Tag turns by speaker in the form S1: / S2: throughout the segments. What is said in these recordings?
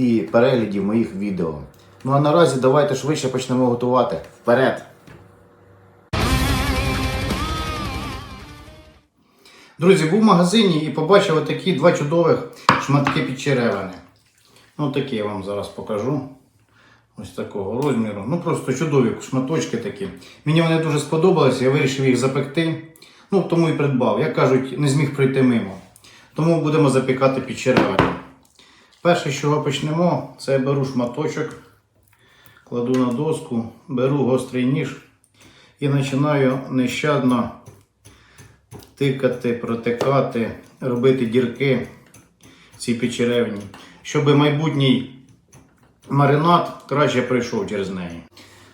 S1: і переглядів моїх відео. Ну а наразі давайте швидше почнемо готувати. Вперед! Друзі, був в магазині і побачив отакі два чудових шматки підчеревини. Ну такі я вам зараз покажу. Ось такого розміру. Ну просто чудові шматочки такі. Мені вони дуже сподобалися, я вирішив їх запекти. Ну, тому і придбав. Як кажуть, не зміг пройти мимо. Тому будемо запікати під черевину. Перше, з чого почнемо, це я беру шматочок, кладу на доску, беру гострий ніж і починаю нещадно тикати, протикати, робити дірки цій печеревні, щоб майбутній маринад краще пройшов через неї.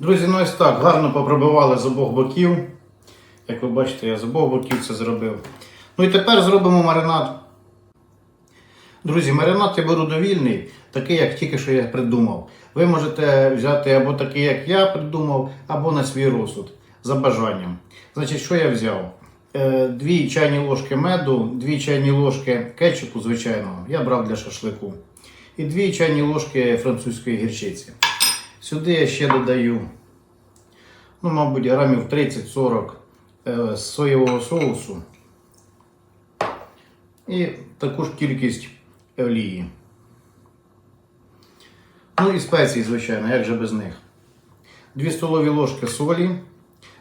S1: Друзі, ну ось так, гарно попробивали з обох боків. Як ви бачите, я з обох боків це зробив. Ну і тепер зробимо маринад. Друзі, маринад я беру довільний, такий, як тільки що я придумав. Ви можете взяти або такий, як я придумав, або на свій розсуд, за бажанням. Значить, що я взяв? Е, Дві чайні ложки меду, дві чайні ложки кетчупу звичайного, я брав для шашлику. І дві чайні ложки французької гірчиці. Сюди я ще додаю, ну, мабуть, грамів 30-40 е, соєвого соусу. І таку ж кількість олії. Ну і спеції, звичайно, як же без них. 2 столові ложки солі.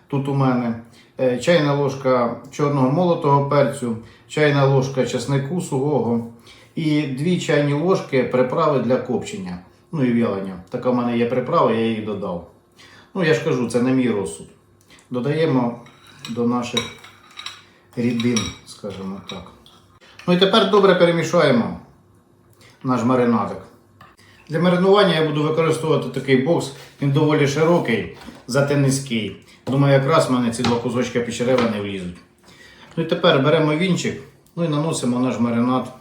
S1: Тут у мене е, чайна ложка чорного молотого перцю, чайна ложка чеснику сухого і 2 чайні ложки приправи для копчення. Ну і вялення. Така в мене є приправа, я її додав. Ну, я ж кажу, це не мій розсуд. Додаємо до наших рідин, скажімо так. Ну і тепер добре перемішаємо наш маринадик. Для маринування я буду використовувати такий бокс, він доволі широкий, зате низький. Думаю, якраз в мене ці два кусочки печеревини влізуть. Ну і тепер беремо вінчик ну і наносимо наш маринад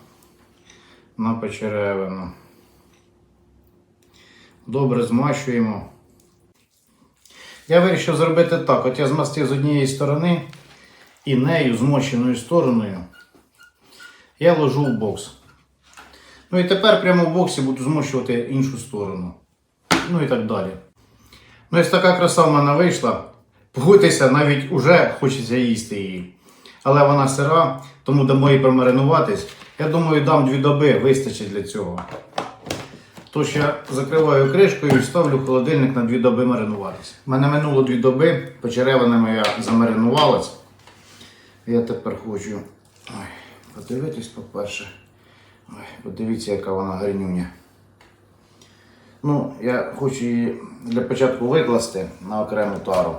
S1: на печеревину. Добре змащуємо. Я вирішив зробити так. От я змастив з однієї сторони і нею, змощеною стороною, я ложу в бокс. Ну і тепер прямо в боксі буду змощувати іншу сторону. Ну і так далі. Ну ось така краса в мене вийшла. Погодьтеся, навіть уже хочеться їсти її. Але вона сира, тому дамо їй промаринуватись. Я думаю, дам дві доби, вистачить для цього. Тож я закриваю кришкою і ставлю холодильник на дві доби маринуватися. У мене минуло дві доби, почеревина моя замаринувалась. Я тепер хочу ой, подивитись, по-перше. Ой, подивіться, яка вона гарнюня. Ну, я хочу її для початку викласти на окрему тару,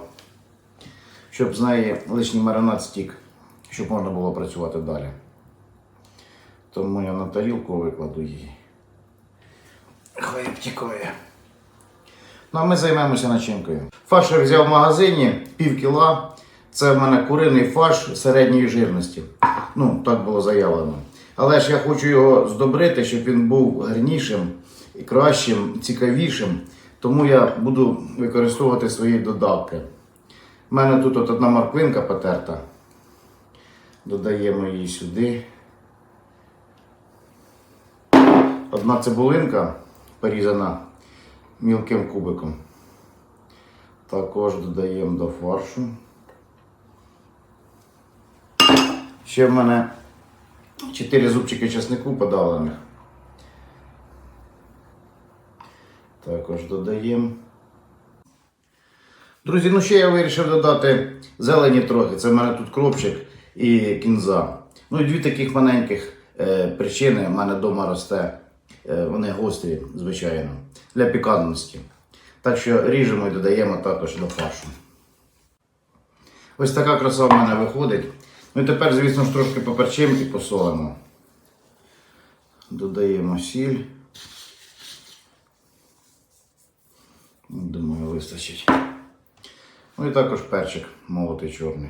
S1: щоб з неї лишній маринад стік, щоб можна було працювати далі. Тому я на тарілку викладу її. Хай обтікає. Ну а ми займемося начинкою. Фарш я взяв в магазині пів кіла. Це в мене куриний фарш середньої жирності. Ну, так було заявлено. Але ж я хочу його здобрити, щоб він був гарнішим, і кращим, цікавішим. Тому я буду використовувати свої додатки. У мене тут от одна морквинка потерта. Додаємо її сюди. Одна цибулинка порізана мілким кубиком. Також додаємо до фаршу. Ще в мене 4 зубчики чеснику подавлених. Також додаємо. Друзі, ну ще я вирішив додати зелені трохи. Це в мене тут кропчик і кінза. Ну і дві таких маленьких е, причини в мене вдома росте. Е, вони гострі, звичайно, для пікантності. Так що ріжемо і додаємо також до фаршу. Ось така краса в мене виходить. Ну і тепер, звісно ж, трошки поперчимо і посолимо. Додаємо сіль. Думаю, вистачить. Ну і також перчик молотий чорний.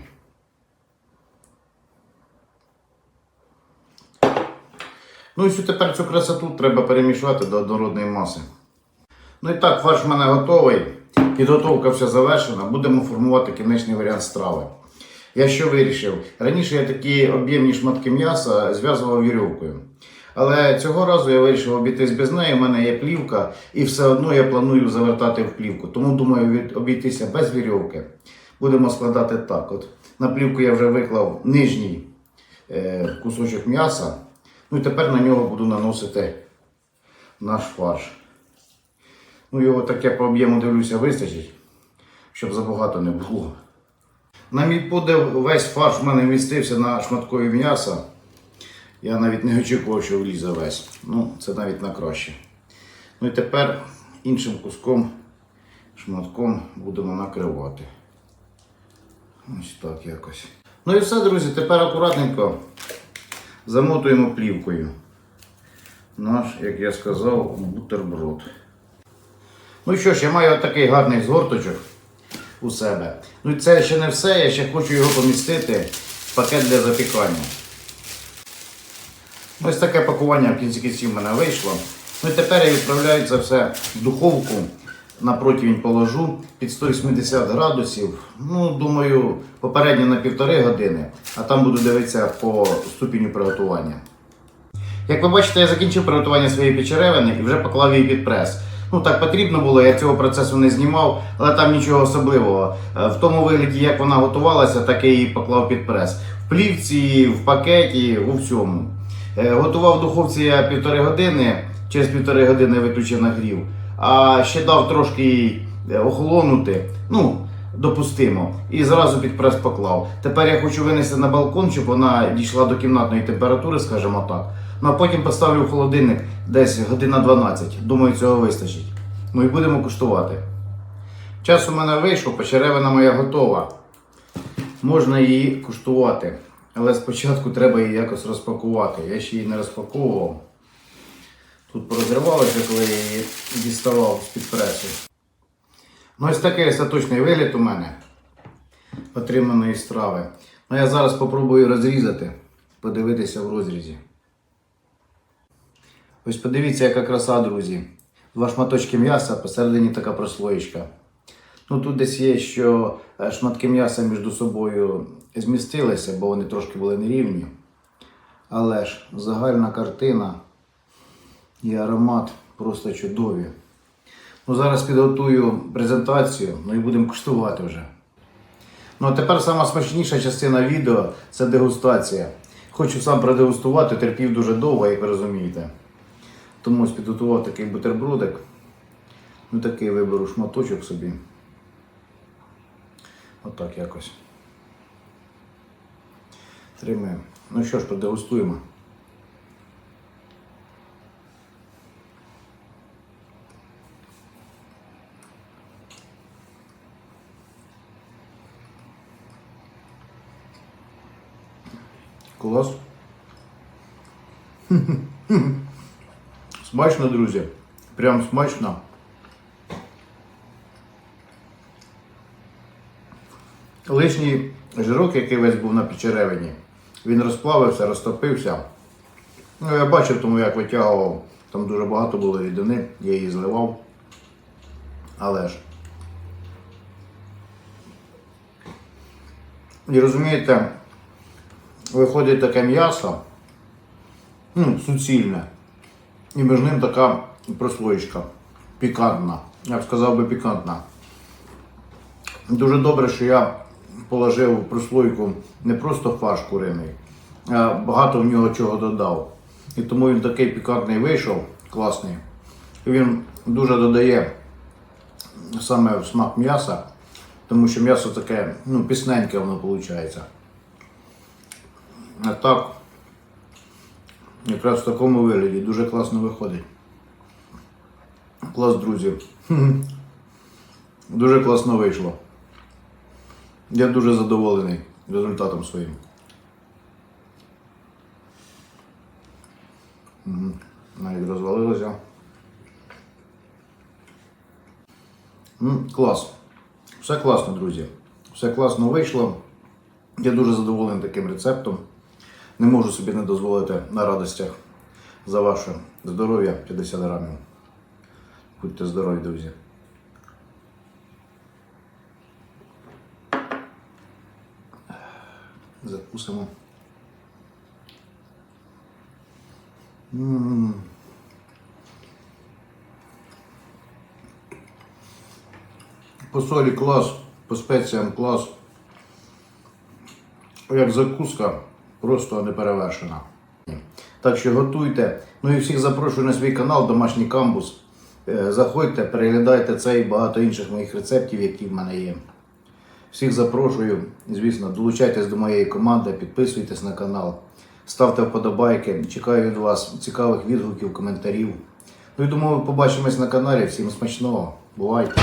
S1: Ну і тепер цю красоту треба перемішати до однородної маси. Ну і так, фарш в мене готовий. Підготовка вся завершена. Будемо формувати кінечний варіант страви. Я що вирішив? Раніше я такі об'ємні шматки м'яса зв'язував вірьовкою. Але цього разу я вирішив обійтись без неї. У мене є плівка, і все одно я планую завертати в плівку. Тому думаю обійтися без вірьовки. Будемо складати так. От на плівку я вже виклав нижній е, кусочок м'яса. Ну і тепер на нього буду наносити наш фарш. Ну, його таке по об'єму дивлюся вистачить, щоб забагато не було. На мій подив, весь фарш в мене вмістився на шматкові м'яса. Я навіть не очікував, що влізе весь. Ну, це навіть на краще. Ну і тепер іншим куском, шматком будемо накривати. Ось так якось. Ну і все, друзі, тепер акуратненько замотуємо плівкою. Наш, як я сказав, бутерброд. Ну що ж, я маю такий гарний згорточок у себе. Ну і це ще не все, я ще хочу його помістити в пакет для запікання. Ось таке пакування в кінці кінців в мене вийшло. Ну і тепер я відправляю це все в духовку. На противень положу під 180 градусів. Ну, думаю, попередньо на півтори години, а там буду дивитися по ступеню приготування. Як ви бачите, я закінчив приготування своєї печеревини і вже поклав її під прес. Ну так потрібно було, я цього процесу не знімав, але там нічого особливого. Е, В тому вигляді, як вона готувалася, так я її поклав під прес. В плівці, в пакеті, у всьому. Е, Готував в духовці я півтори години, через півтори години виключив нагрів, а ще дав трошки їй е, охолонути. Ну, допустимо. І зразу під прес поклав. Тепер я хочу винести на балкон, щоб вона дійшла до кімнатної температури, скажімо так. Ну а потім поставлю в холодильник десь година 12. Думаю, цього вистачить. Ну і будемо куштувати. Час у мене вийшов, печеревина моя готова. Можна її куштувати. Але спочатку треба її якось розпакувати. Я ще її не розпаковував. Тут порозривалося, коли я її діставав з-під пресу. Ну, ось такий остаточний вигляд у мене отриманої страви. Ну, я зараз спробую розрізати, подивитися в розрізі. Ось подивіться, яка краса, друзі. Два шматочки м'яса, посередині така прослоєчка. Ну тут десь є, що е, шматки м'яса між собою змістилися, бо вони трошки були нерівні. Але ж загальна картина і аромат просто чудові. Ну, зараз підготую презентацію, ну і будемо куштувати вже. Ну а тепер сама смачніша частина відео це дегустація. Хочу сам продегустувати, терпів дуже довго, як ви розумієте. Тому ось підготував такий бутербродик. Ну такий виберу шматочок собі. Отак якось. Тримаємо. Ну що ж, продегустуємо. Клас. Смачно, друзі. Прям смачно. Лишній жирок, який весь був на печеревині, він розплавився, розтопився. Ну, я бачив, тому як витягував, там дуже багато було рідини, я її зливав. Але ж. І розумієте, виходить таке м'ясо, ну, суцільне. І між ним така прослоєчка пікантна. Я б сказав би пікантна. Дуже добре, що я положив в прослойку не просто фарш куриний, а багато в нього чого додав. І тому він такий пікантний вийшов, класний. Він дуже додає саме в смак м'яса, тому що м'ясо таке, ну, пісненьке воно виходить. А так, якраз в такому вигляді дуже класно виходить. Клас, друзі. Дуже класно вийшло. Я дуже задоволений результатом своїм. Навіть розвалилося. Клас. Все класно, друзі. Все класно вийшло. Я дуже задоволений таким рецептом. Не можу собі не дозволити на радостях за ваше здоров'я 50 грамів. Будьте здорові, друзі. Закусимо. М. По солі клас, по спеціям клас. Як закуска, просто не перевершена. Так що готуйте. Ну і всіх запрошую на свій канал Домашній камбус. Е, Заходьте, переглядайте цей і багато інших моїх рецептів, які в мене є. Всіх запрошую, звісно, долучайтесь до моєї команди, підписуйтесь на канал, ставте вподобайки. Чекаю від вас цікавих відгуків, коментарів. Ну і думаю, побачимось на каналі. Всім смачного. Бувайте!